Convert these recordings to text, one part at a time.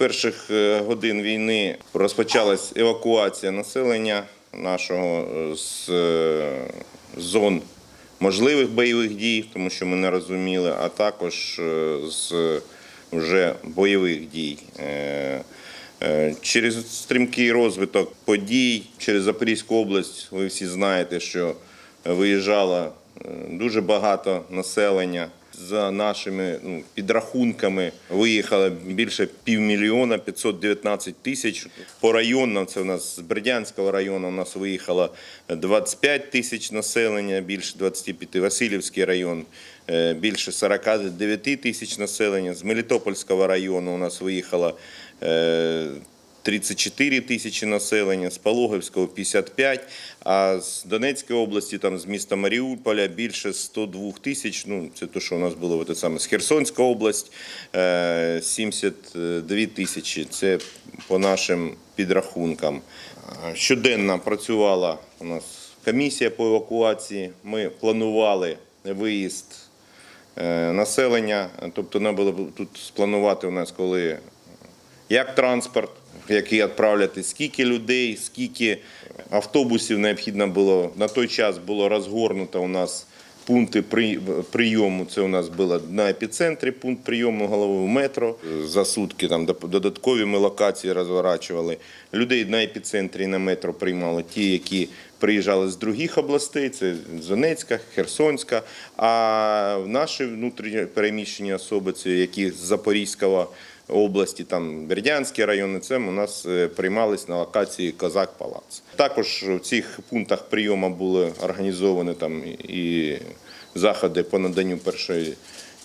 перших е, годин війни розпочалась евакуація населення нашого е, з е, зон можливих бойових дій, тому що ми не розуміли, а також з вже бойових дій. Через стрімкий розвиток подій через Запорізьку область, ви всі знаєте, що виїжджало дуже багато населення. За нашими ну, підрахунками виїхало більше півмільйона 519 тисяч. По районам це у нас з Бердянського району у нас виїхало 25 тисяч населення, більше 25. Васильівський район е, більше 49 тисяч населення. З Мелітопольського району у нас виїхало е, 34 тисячі населення, з Пологівського 55, а з Донецької області, там з міста Маріуполя більше 102 тисяч. Ну, це те, що у нас було те саме з Херсонська область, е, 72 тисячі. Це по нашим підрахункам. Е, Щоденно працювала у нас комісія по евакуації. Ми планували виїзд е, населення, тобто треба було тут спланувати у нас, коли як транспорт, який відправляти, скільки людей, скільки автобусів необхідно було. На той час було розгорнуто у нас пункти прийому. Це у нас було на епіцентрі пункт прийому голови метро. За сутки там додаткові ми локації розворачували. Людей на епіцентрі на метро приймали ті, які приїжджали з других областей, це Донецька, Херсонська. А наші внутрішньо переміщені особи, це які з Запорізького області, там Бердянський район, це у нас е, приймались на локації Козак Палац. Також в цих пунктах прийому були організовані там і заходи по наданню першої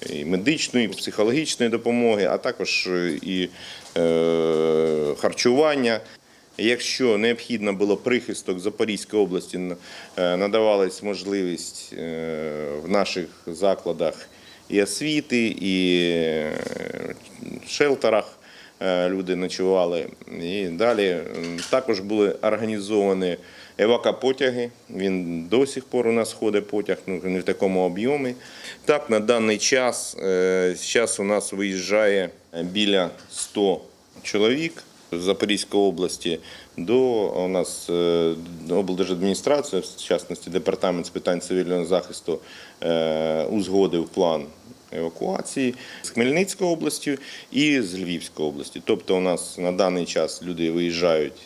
і медичної, і психологічної допомоги, а також і е, харчування. Якщо необхідно було прихисток Запорізької області, е, надавалась можливість е, в наших закладах і освіти, і е, шелтерах е, люди ночували. І далі також були організовані евакопотяги. Він до сих пор у нас ходить потяг, ну не в такому об'ємі. Так, на даний час е, зараз у нас виїжджає біля 100 чоловік з Запорізької області до у нас е, облдержадміністрація, в частності департамент з питань цивільного захисту, е, узгодив план евакуації з Хмельницької області і з Львівської області. Тобто, у нас на даний час люди виїжджають,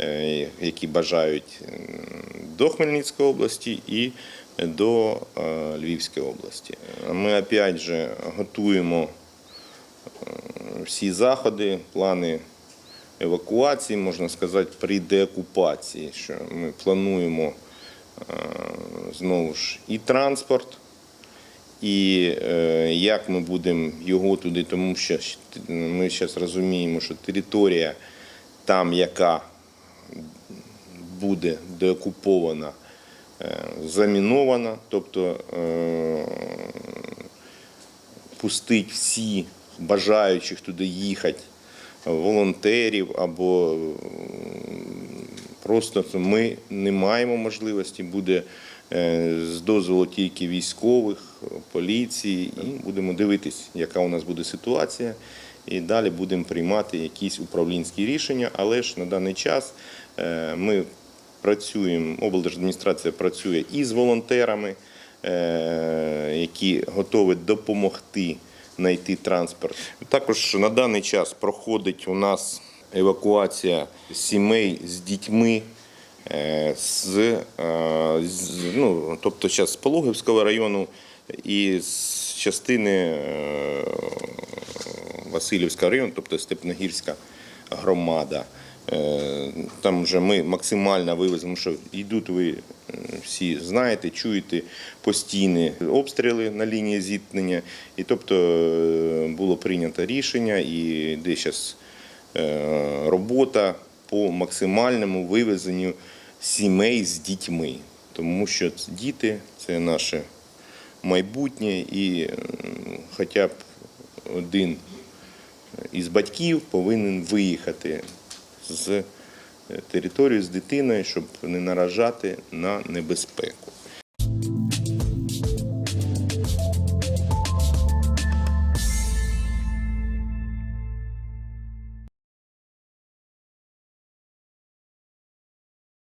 е, які бажають до Хмельницької області і до е, Львівської області. Ми опять же готуємо всі заходи, плани евакуації, можна сказати, при деокупації, що ми плануємо е, знову ж і транспорт, і е, як ми будемо його туди, тому що ми зараз розуміємо, що територія там, яка буде деокупована, е, замінована, тобто е, пустить всі бажаючих туди їхати волонтерів або просто ми не маємо можливості, буде з дозволу тільки військових, поліції, і будемо дивитись, яка у нас буде ситуація. І далі будемо приймати якісь управлінські рішення, але ж на даний час е, ми працюємо, облдержадміністрація працює і з волонтерами, е, які готові допомогти знайти транспорт. Також на даний час проходить у нас евакуація сімей з дітьми. Е, З, е, з ну, тобто з Пологівського району і з частини е, Васильівського району, тобто Степногірська громада. Там вже ми максимально вивеземо, що йдуть ви всі знаєте, чуєте постійні обстріли на лінії зіткнення. І тобто було прийнято рішення і йде зараз робота по максимальному вивезенню сімей з дітьми. Тому що діти це наше майбутнє і хоча б один із батьків повинен виїхати з території з дитиною, щоб не наражати на небезпеку.